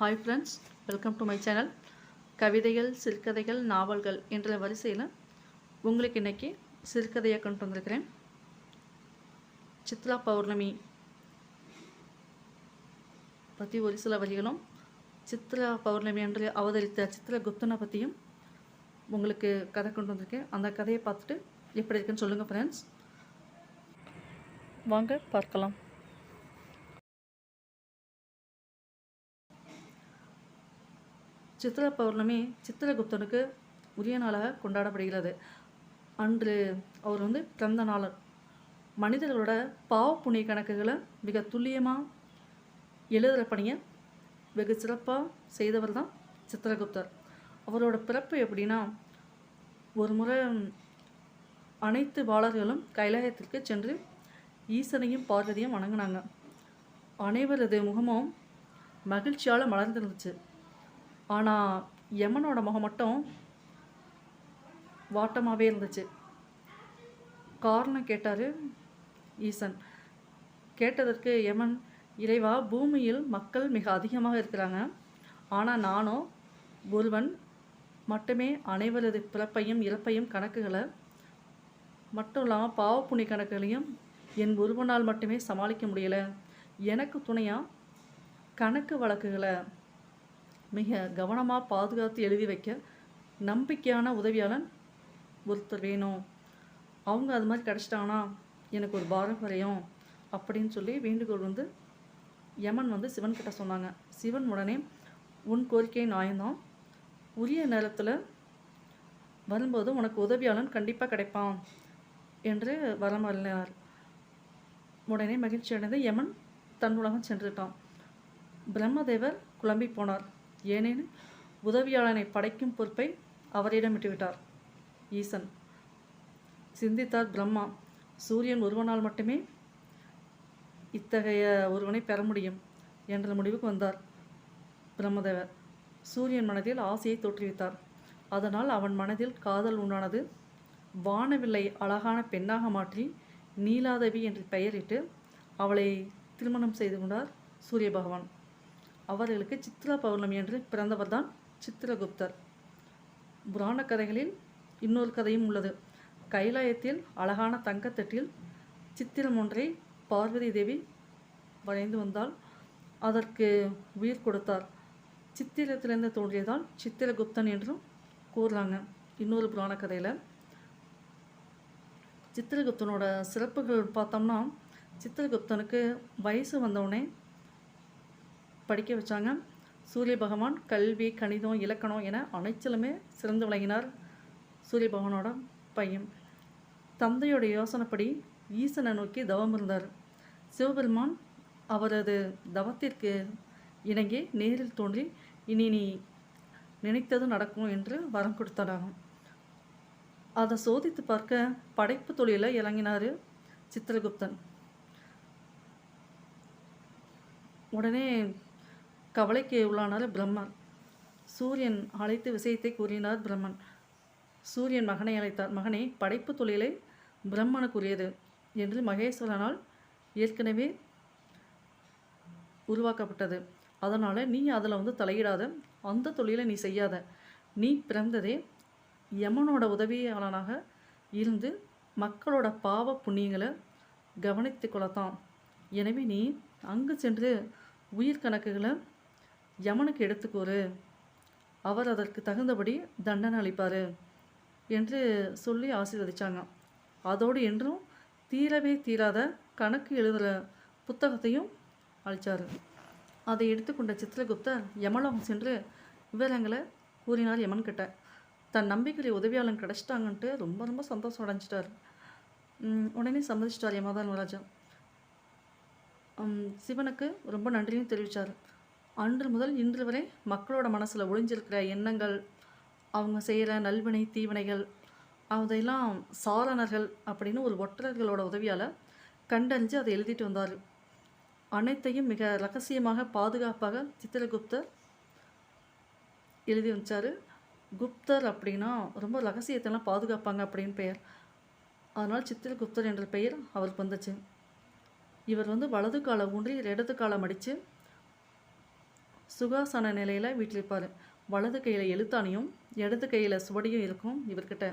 Hi friends welcome to my channel கவிதைகள் சிறுகதைகள் நாவல்கள் என்ற வரிசையில் உங்களுக்கு இன்னைக்கு சிறுகதையாக கொண்டு வந்திருக்கிறேன். சித்ரா பௌர்ணமி பற்றி ஒரு சில வரிகளும் சித்ரா பௌர்ணமி என்று அவதரித்த சித்திரகுப்தனை பற்றியும் உங்களுக்கு கதை கொண்டு வந்திருக்கேன். அந்த கதையை பார்த்துட்டு எப்படி இருக்குன்னு சொல்லுங்கள் ஃப்ரெண்ட்ஸ் வாங்க பார்க்கலாம். சித்திர பௌர்ணமி சித்திரகுப்தனுக்கு உரிய நாளாக கொண்டாடப்படுகிறது. அன்று அவர் வந்து பிறந்த நாள். மனிதர்களோட பாவ புண்ணிய கணக்குகளை மிக துல்லியமாக எழுதுகிற பணியை வெகு சிறப்பாக செய்தவர் தான் சித்திரகுப்தர். அவரோட பிறப்பு எப்படின்னா ஒரு முறை அனைத்து பாலர்களும் கைலாயத்திற்கு சென்று ஈசனையும் பார்வதியும் வணங்கினாங்க. அனைவரது முகமும் மகிழ்ச்சியால் மலர்ந்திருந்துச்சு. ஆனால் யமனோட முகம் மட்டும் வாட்டமாகவே இருந்துச்சு. காரணம் கேட்டார் ஈசன். கேட்டதற்கு யமன் இறைவா பூமியில் மக்கள் மிக அதிகமாக இருக்கிறாங்க. ஆனால் நானோ ஒருவன் மட்டுமே அனைவரது பிறப்பையும் இறப்பையும் கணக்குகளை மட்டும் இல்லாமல் பாவ புண்ணிய கணக்குகளையும் என் ஒருவனால் மட்டுமே சமாளிக்க முடியலை. எனக்கு துணையாக கணக்கு வழக்குகளை மிக கவனமாக பாதுகாத்து எழுதி வைக்க நம்பிக்கையான உதவியாளன் ஒருத்தர் வேணும். அவங்க அது மாதிரி கிடச்சிட்டாங்கன்னா எனக்கு ஒரு பாரம் குறையும் அப்படின்னு சொல்லி வேண்டுகோள் வந்து யமன் வந்து சிவன் கிட்ட சொன்னாங்க. சிவன் உடனே உன் கோரிக்கை நியாயம்தான். உரிய நேரத்தில் வரும்போது உனக்கு உதவியாளன் கண்டிப்பாக கிடைப்பான் என்று வரம் உடனே மகிழ்ச்சி அடைந்து யமன் தன் உலகம் சென்றுட்டான் பிரம்மதேவர் குழம்பி போனார். ஏனெனில் உதவியாளனை படைக்கும் பொறுப்பை அவரிடம் விட்டுவிட்டார். ஈசன் சிந்தித்தார் பிரம்மா சூரியன் ஒருவனால் மட்டுமே இத்தகைய ஒருவனை பெற முடியும் என்ற முடிவுக்கு வந்தார் பிரம்மதேவர். சூரியன் மனதில் ஆசையை தோற்றுவித்தார். அதனால் அவன் மனதில் காதல் உண்டானது வானவில்லை அழகான பெண்ணாக மாற்றி நீலாதேவி என்று பெயரிட்டு அவளை திருமணம் செய்து கொண்டார் சூரிய பகவான் அவர்களுக்கு சித்ரா பௌர்ணமி என்று பிறந்தவர் தான் சித்திரகுப்தர். புராண கதைகளில் இன்னொரு கதையும் உள்ளது. கைலாயத்தில் அழகான தங்கத்தட்டில் சித்திரம் ஒன்றை பார்வதி தேவி வரைந்து வந்தால் அதற்கு உயிர் கொடுத்தார். சித்திரத்திலிருந்து தோன்றியதால் சித்திரகுப்தன் என்றும் கூறுறாங்க. இன்னொரு புராண கதையில் சித்திரகுப்தனோட சிறப்புகள் பார்த்தோம்னா சித்திரகுப்தனுக்கு வயசு வந்தவுடனே படிக்க வச்சாங்க. சூரிய பகவான் கல்வி கணிதம் இலக்கணம் என அனைத்திலுமே சிறந்து விளங்கினார் சூரிய பகவானோட பையன். தந்தையோட யோசனைப்படி ஈசனை நோக்கி தவம் இருந்தார். சிவபெருமான் அவரது தவத்திற்கு இணங்கி நேரில் தோன்றி இனி நீ நினைத்தது நடக்கும் என்று வரம் கொடுத்தாராகும் அதை சோதித்து பார்க்க படைப்பு தொழிலில் இறங்கினார் சித்திரகுப்தன். உடனே கவலைக்கு உள்ளானார் பிரம்மன். சூரியன் அழைத்து விஷயத்தை கூறினார் பிரம்மன். சூரியன் மகனை அழைத்தார். மகனே படைப்பு தொழிலை பிரம்மனுக்குரியது என்று மகேஸ்வரனால் ஏற்கனவே உருவாக்கப்பட்டது. அதனால் நீ அதில் வந்து தலையிடாத. அந்த தொழிலை நீ செய்யாத. நீ பிறந்ததே யமனோட உதவியாளனாக இருந்து மக்களோட பாவ புண்ணியங்களை கவனித்து கொள்ளத்தான். எனவே நீ அங்கு சென்று உயிர் கணக்குகளை யமனுக்கு எடுத்துக்கோரு. அவர் அதற்கு தகுந்தபடி தண்டனை அளிப்பார் என்று சொல்லி ஆசீர்வதிச்சாங்க. அதோடு என்றும் தீரவே தீராத கணக்கு எழுதுகிற புத்தகத்தையும் அளித்தார் அதை எடுத்துக்கொண்ட சித்திரகுப்தர் யமலோகம் சென்று விவரங்களை கூறினார் யமன் கிட்ட தன் நம்பிக்கை உதவியாளன் கிடச்சிட்டாங்கன்ட்டு ரொம்ப ரொம்ப சந்தோஷம் அடைஞ்சிட்டார். உடனே சம்மதிச்சிட்டார் யமதான் ராஜா சிவனுக்கு ரொம்ப நன்றியும் தெரிவித்தார் அன்று முதல் இன்று வரை மக்களோட மனசில் ஒளிஞ்சிருக்கிற எண்ணங்கள் அவங்க செய்கிற நல்வினை தீவினைகள் அதையெல்லாம் சாரணர்கள் அப்படின்னு ஒரு ஒற்றர்களோட உதவியால் கண்டறிஞ்சு அதை எழுதிட்டு வந்தார். அனைத்தையும் மிக ரகசியமாக பாதுகாப்பாக சித்திரகுப்தர் எழுதி வச்சார். குப்தர் அப்படின்னா ரொம்ப ரகசியத்தெல்லாம் பாதுகாப்பாங்க அப்படின்னு பெயர். அதனால் சித்திரகுப்தர் என்ற பெயர் அவருக்கு வந்துச்சு. இவர் வந்து வலது காலை ஊன்றி இடது காலம் அடித்து சுகாசன நிலையில் வீட்டிலிருப்பார் வலது கையில் எழுத்தாணியும் இடது கையில் சுவடியும் இருக்கும் இவர்கிட்ட.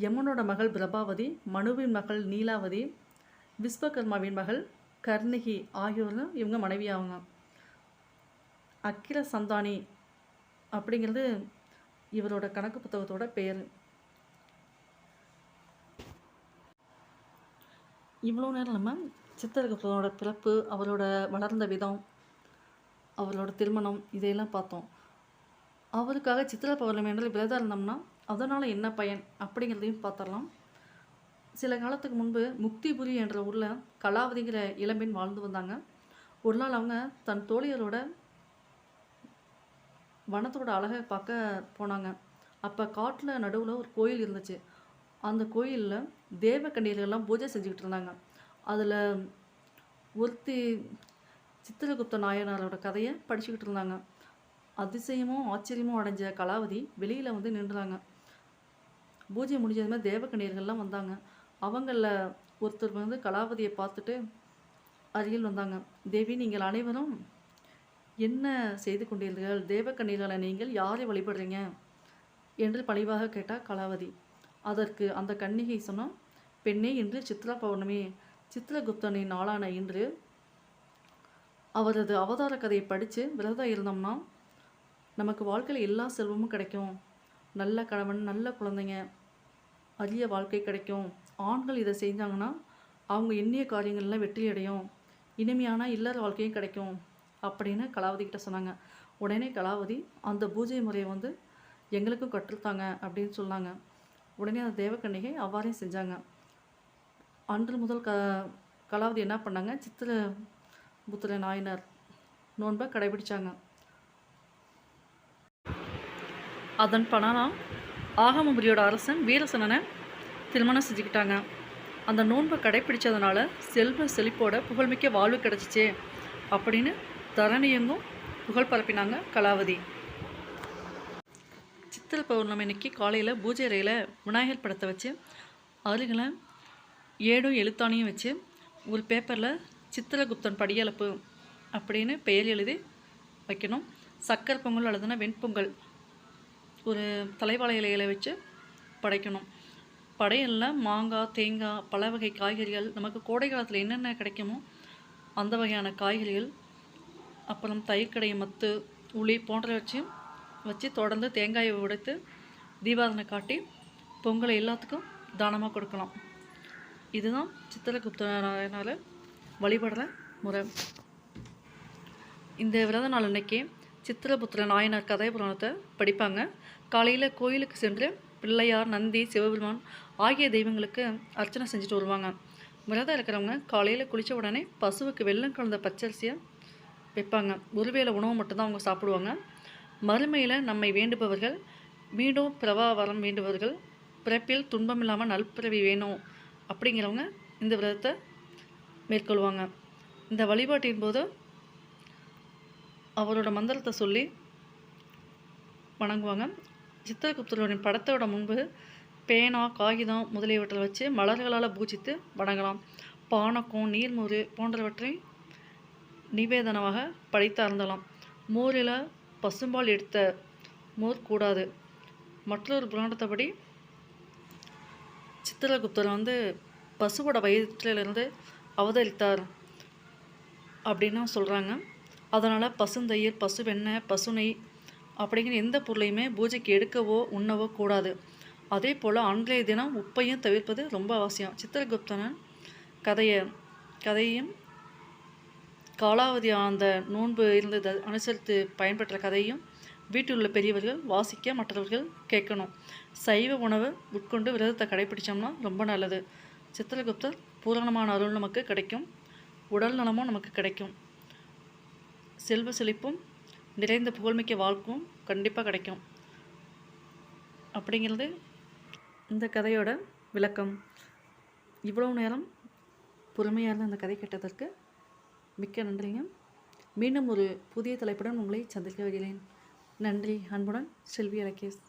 யமுனோட மகள் பிரபாவதி மனுவின் மகள் நீலாவதி விஸ்வகர்மாவின் மகள் கர்ணிகி ஆகியோரும் இவங்க மனைவியாகுங்க அக்கிர சந்தானி அப்படிங்கிறது இவரோட கணக்கு புத்தகத்தோட பெயர் இவ்வளோ நேரம் நம்ம சித்திரகுப்தனோட பிறப்பு அவரோட வளர்ந்த விதம் அவரோட திருமணம் இதையெல்லாம் பார்த்தோம். அவருக்காக சித்திர பௌர்ணமி என்றால் விரதம் இருந்தோம்னா அதனால் என்ன பயன் அப்படிங்கிறதையும் பார்த்துடலாம். சில காலத்துக்கு முன்பு முக்திபுரி என்ற ஊரில் கலாவதிங்கிற இளம்பெண் வாழ்ந்து வந்தாங்க. ஒரு நாள் அவங்க தன் தோழியரோட வனத்தோட அழகை பார்க்க போனாங்க. அப்போ காட்டில் நடுவில் ஒரு கோயில் இருந்துச்சு. அந்த கோயிலில் தேவ தேவக்கன்னியர்கள்லாம் பூஜை செஞ்சுக்கிட்டு இருந்தாங்க. அதில் ஒருத்தி சித்திரகுப்த நாயனாரோட கதையை படிச்சுக்கிட்டு இருந்தாங்க. அதிசயமும் ஆச்சரியமும் அடைஞ்ச கலாவதி வெளியில் வந்து நின்றாங்க. பூஜை முடிஞ்சதுமே தேவக்கணியர்கள்லாம் வந்தாங்க. அவங்களில் ஒருத்தர் வந்து கலாவதியை பார்த்துட்டு அருகில் வந்தாங்க. தேவி நீங்கள் அனைவரும் என்ன செய்து கொண்டீர்கள்? தேவக்கன்னியர்களை நீங்கள் யாரை வழிபடுறீங்க? என்று பணிவாக கேட்டால் கலாவதி. அதற்கு அந்த கன்னிகை சொன்னால் பெண்ணே இன்று சித்ரா பௌர்ணமி. சித்திரகுப்தனின் நாளான இன்று அவரது அவதார கதையை படித்து விரதம் இருந்தோம்னா நமக்கு வாழ்க்கையில் எல்லா செல்வமும் கிடைக்கும். நல்ல கணவன் நல்ல குழந்தைங்க அரிய வாழ்க்கை கிடைக்கும். ஆண்கள் இதை செஞ்சாங்கன்னா அவங்க எண்ணிய காரியங்கள்லாம் வெற்றி அடையும் இனிமையான இல்லற வாழ்க்கையும் கிடைக்கும் அப்படின்னு கலாவதி கிட்ட சொன்னாங்க. உடனே கலாவதி அந்த பூஜை முறையை வந்து எங்களுக்கும் கற்றுத்தாங்க அப்படின்னு சொன்னாங்க. உடனே அந்த தேவக்கண்ணிகை அவ்வாறே செஞ்சாங்க. அன்று முதல் க கலாவதி என்ன பண்ணாங்க? சித்திர புத்திர நாயனார் நோன்பை கடைபிடிச்சாங்க. அதன் பணம் ஆகமபுரியோட அரசன் வீரசனனை திருமணம் செஞ்சுக்கிட்டாங்க. அந்த நோன்பை கடைப்பிடிச்சதுனால செல்வ செழிப்போட புகழ்மிக்க வாழ்வு கிடச்சிச்சு அப்படின்னு தரணியங்கும் புகழ் பரப்பினாங்க கலாவதி. சித்திர பௌர்ணமி அன்னைக்கு காலையில் பூஜை அறையில் விநாயகர் படத்தை வச்சு அருகில் ஏடும் எழுத்தானையும் வச்சு ஒரு பேப்பரில் சித்திரகுப்தன் படியளப்பு அப்படின்னு பெயர் எழுதி வைக்கணும். சக்கர் பொங்கல் அல்லதுனா வெண்பொங்கல். ஒரு தலைவாழை இலையில வச்சு படைக்கணும். படையலில் மாங்காய் தேங்காய் பல வகை காய்கறிகள் நமக்கு கோடை காலத்தில் என்னென்ன கிடைக்குமோ அந்த வகையான காய்கறிகள் அப்புறம் தயிர்க்கடை மத்து உளி போன்றவற்றையும் வச்சு தொடர்ந்து தேங்காயை உடைத்து தீபாவளை காட்டி பொங்கலை எல்லாத்துக்கும் தானமாக கொடுக்கலாம். இதுதான் சித்திரகுப்தனால் வழிபடுற முறை. இந்த விரத நாள் அன்னைக்கு சித்திரபுத்திர நாயனார் கதை புராணத்தை படிப்பாங்க. காலையில் கோயிலுக்கு சென்று பிள்ளையார் நந்தி சிவபெருமான் ஆகிய தெய்வங்களுக்கு அர்ச்சனை செஞ்சுட்டு வருவாங்க. விரதம் இருக்கிறவங்க காலையில் குளித்த உடனே பசுவுக்கு வெள்ளம் கலந்த பச்சரிசியை வைப்பாங்க. ஒருவேளை உணவு மட்டும்தான் அவங்க சாப்பிடுவாங்க. மறுமையில் நம்மை வேண்டுபவர்கள் மீண்டும் பிரவா வரம் வேண்டுபவர்கள் பிறப்பில் துன்பம் இல்லாமல் நல்பிறவி வேணும் அப்படிங்கிறவங்க இந்த விரதத்தை மேற்கொள்வாங்க. இந்த வழிபாட்டின் போது அவரோட மந்திரத்தை சொல்லி வணங்குவாங்க. சித்திரகுப்தரோட படத்தோட முன்பு பேனா காகிதம் முதலியவற்றை வச்சு மலர்களால் பூஜித்து வணங்கலாம். பானக்கம் நீர்மோர் போன்றவற்றை நிவேதனமாக படைத்து அருந்தலாம். மோரில் பசும்பால் எடுத்த மோர் கூடாது. மற்றொரு புராணத்தபடி சித்திரகுப்தர் வந்து பசுவோட வயிற்றிலிருந்து அவதரித்தார் அப்படின்னு சொல்கிறாங்க அதனால் பசுந்தயிர் பசு வெண்ணெய் பசு நெய் அப்படிங்கிற எந்த பொருளையுமே பூஜைக்கு எடுக்கவோ உண்ணவோ கூடாது. அதே போல் அன்றைய தினம் உப்பையும் தவிர்ப்பது ரொம்ப அவசியம். சித்திரகுப்தனன் கதையை கதையும் காலாவதி அந்த நோன்பு இருந்ததை அனுசரித்து பயன்பெற்ற கதையும் வீட்டில் உள்ள பெரியவர்கள் வாசிக்க மற்றவர்கள் கேட்கணும். சைவ உணவு உட்கொண்டு விரதத்தை கடைபிடிச்சோம்னா ரொம்ப நல்லது. சித்திரகுப்தர் பூரணமான அருள் நமக்கு கிடைக்கும். உடல் நலமும் நமக்கு கிடைக்கும். செல்வ செழிப்பும் நிறைந்த புகழ்மிக்க வாழ்க்கும் கண்டிப்பாக கிடைக்கும். அப்படிங்கிறது இந்த கதையோட விளக்கம். இவ்வளவு நேரம் பொறுமையாக இருந்த அந்த கதை கேட்டதற்கு மிக்க நன்றிங்க. மீண்டும் ஒரு புதிய தலைப்புடன் உங்களை சந்திக்க வருகிறேன் நன்றி. அன்புடன் செல்வி அலகேஷ்